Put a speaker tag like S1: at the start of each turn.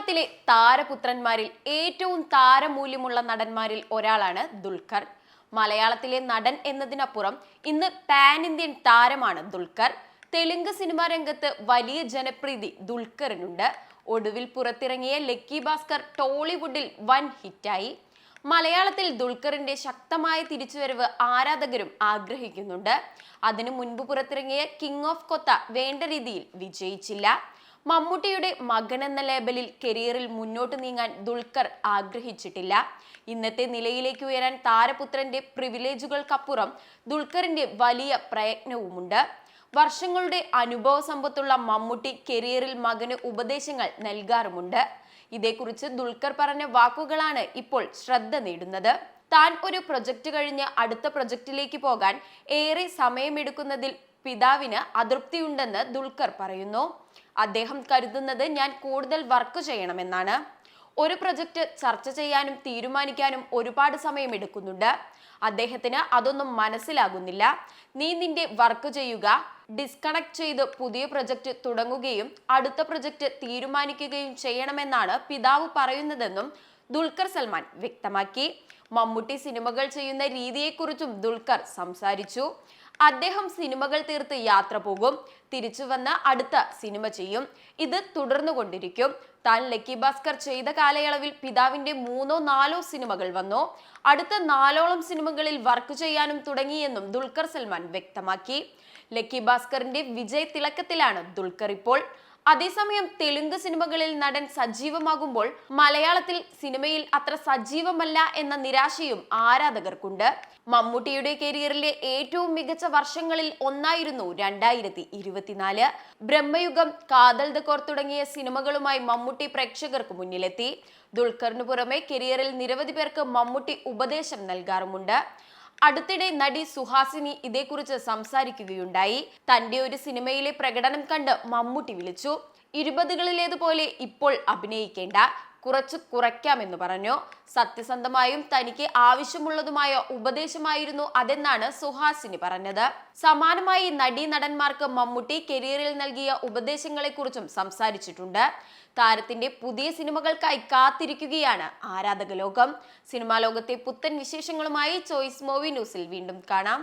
S1: മലയാളത്തിലെ താരപുത്രന്മാരിൽ ഏറ്റവും താരമൂല്യമുള്ള നടന്മാരിൽ ഒരാളാണ് ദുൽഖർ. മലയാളത്തിലെ നടൻ എന്നതിനപ്പുറം ഇന്ന് പാൻ ഇന്ത്യൻ താരമാണ് ദുൽഖർ. തെലുങ്ക് സിനിമാ രംഗത്ത് വലിയ ജനപ്രീതി ദുൽഖറിനുണ്ട്. ഒടുവിൽ പുറത്തിറങ്ങിയ ലക്കി ഭാസ്കർ ടോളിവുഡിൽ വൻ ഹിറ്റായി. മലയാളത്തിൽ ദുൽഖറിന്റെ ശക്തമായ തിരിച്ചുവരവ് ആരാധകരും ആഗ്രഹിക്കുന്നുണ്ട്. അതിനു മുൻപ് പുറത്തിറങ്ങിയ കിങ് ഓഫ് കൊത്ത വേണ്ട രീതിയിൽ വിജയിച്ചില്ല. മമ്മൂട്ടിയുടെ മകൻ എന്ന ലേബലിൽ കരിയറിൽ മുന്നോട്ട് നീങ്ങാൻ ദുൽഖർ ആഗ്രഹിച്ചിട്ടില്ല. ഇന്നത്തെ നിലയിലേക്ക് ഉയരാൻ താരപുത്രന്റെ പ്രിവിലേജുകൾക്കപ്പുറം ദുൽഖറിന്റെ വലിയ പ്രയത്നവുമുണ്ട്. വർഷങ്ങളുടെ അനുഭവ സമ്പത്തുള്ള മമ്മൂട്ടി കരിയറിൽ മകന് ഉപദേശങ്ങൾ നൽകാറുമുണ്ട്. ഇതേക്കുറിച്ച് ദുൽഖർ പറഞ്ഞ വാക്കുകളാണ് ഇപ്പോൾ ശ്രദ്ധ നേടുന്നത്. താൻ ഒരു പ്രൊജക്ട് കഴിഞ്ഞ് അടുത്ത പ്രൊജക്റ്റിലേക്ക് പോകാൻ ഏറെ സമയമെടുക്കുന്നതിൽ പിതാവിന് അതൃപ്തിയുണ്ടെന്ന് ദുൽഖർ പറയുന്നു. അദ്ദേഹം കരുതുന്നത് ഞാൻ കൂടുതൽ വർക്ക് ചെയ്യണമെന്നാണ്. ഒരു പ്രൊജക്റ്റ് ചർച്ച ചെയ്യാനും തീരുമാനിക്കാനും ഒരുപാട് സമയം എടുക്കുന്നുണ്ട്. അദ്ദേഹത്തിന് അതൊന്നും മനസ്സിലാകുന്നില്ല. നീ നിന്റെ വർക്ക് ചെയ്യുക ഡിസ്കണക്ട് ചെയ്ത് പുതിയ പ്രൊജക്റ്റ് തുടങ്ങുകയും അടുത്ത പ്രൊജക്റ്റ് തീരുമാനിക്കുകയും ചെയ്യണമെന്നാണ് പിതാവ് പറയുന്നതെന്നും ദുൽഖർ സൽമാൻ വ്യക്തമാക്കി. മമ്മൂട്ടി സിനിമകൾ ചെയ്യുന്ന രീതിയെക്കുറിച്ചും ദുൽഖർ സംസാരിച്ചു. അദ്ദേഹം സിനിമകൾ തീർത്ത് യാത്ര പോകും. തിരിച്ചു വന്ന് അടുത്ത സിനിമ ചെയ്യും. ഇത് തുടർന്നു കൊണ്ടിരിക്കും. താൻ ലക്കി ഭാസ്കർ ചെയ്ത കാലയളവിൽ പിതാവിന്റെ മൂന്നോ നാലോ സിനിമകൾ വന്നു. അടുത്ത നാലോളം സിനിമകളിൽ വർക്ക് ചെയ്യാനും തുടങ്ങിയെന്നും ദുൽഖർ സൽമാൻ വ്യക്തമാക്കി. ലക്കി ഭാസ്കറിന്റെ വിജയ തിളക്കത്തിലാണ് ദുൽഖർ ഇപ്പോൾ. അതേസമയം തെലുങ്ക് സിനിമകളിൽ നടൻ സജീവമാകുമ്പോൾ മലയാളത്തിൽ സിനിമയിൽ അത്ര സജീവമല്ല എന്ന നിരാശയും ആരാധകർക്കുണ്ട്. മമ്മൂട്ടിയുടെ കരിയറിലെ ഏറ്റവും മികച്ച വർഷങ്ങളിൽ ഒന്നായിരുന്നു രണ്ടായിരത്തി ഇരുപത്തിനാല് ബ്രഹ്മയുഗം കാതൽ ദക്കോർ കോർ തുടങ്ങിയ സിനിമകളുമായി മമ്മൂട്ടി പ്രേക്ഷകർക്ക് മുന്നിലെത്തി. ദുൽഖറിന് പുറമെ കരിയറിൽ നിരവധി പേർക്ക് മമ്മൂട്ടി ഉപദേശം നൽകാറുമുണ്ട്. അടുത്തിടെ നടി സുഹാസിനി ഇതേക്കുറിച്ച് സംസാരിക്കുകയുണ്ടായി. തന്റെ ഒരു സിനിമയിലെ പ്രകടനം കണ്ട് മമ്മൂട്ടി വിളിച്ചു. ഇരുപതുകളിലേതുപോലെ ഇപ്പോൾ അഭിനയിക്കേണ്ട കുറച്ച് കുറയ്ക്കാമെന്ന് പറഞ്ഞു. സത്യസന്ധമായും തനിക്ക് ആവശ്യമുള്ളതുമായ ഉപദേശമായിരുന്നു അതെന്നാണ് സുഹാസിനി പറഞ്ഞത്. സമാനമായി നടീ നടന്മാർക്ക് മമ്മൂട്ടി കരിയറിൽ നൽകിയ ഉപദേശങ്ങളെക്കുറിച്ചും സംസാരിച്ചിട്ടുണ്ട്. താരത്തിന്റെ പുതിയ സിനിമകൾക്കായി കാത്തിരിക്കുകയാണ് ആരാധക ലോകം സിനിമാ ലോകത്തെ പുത്തൻ വിശേഷങ്ങളുമായി ചോയ്സ് മൂവി ന്യൂസിൽ വീണ്ടും കാണാം.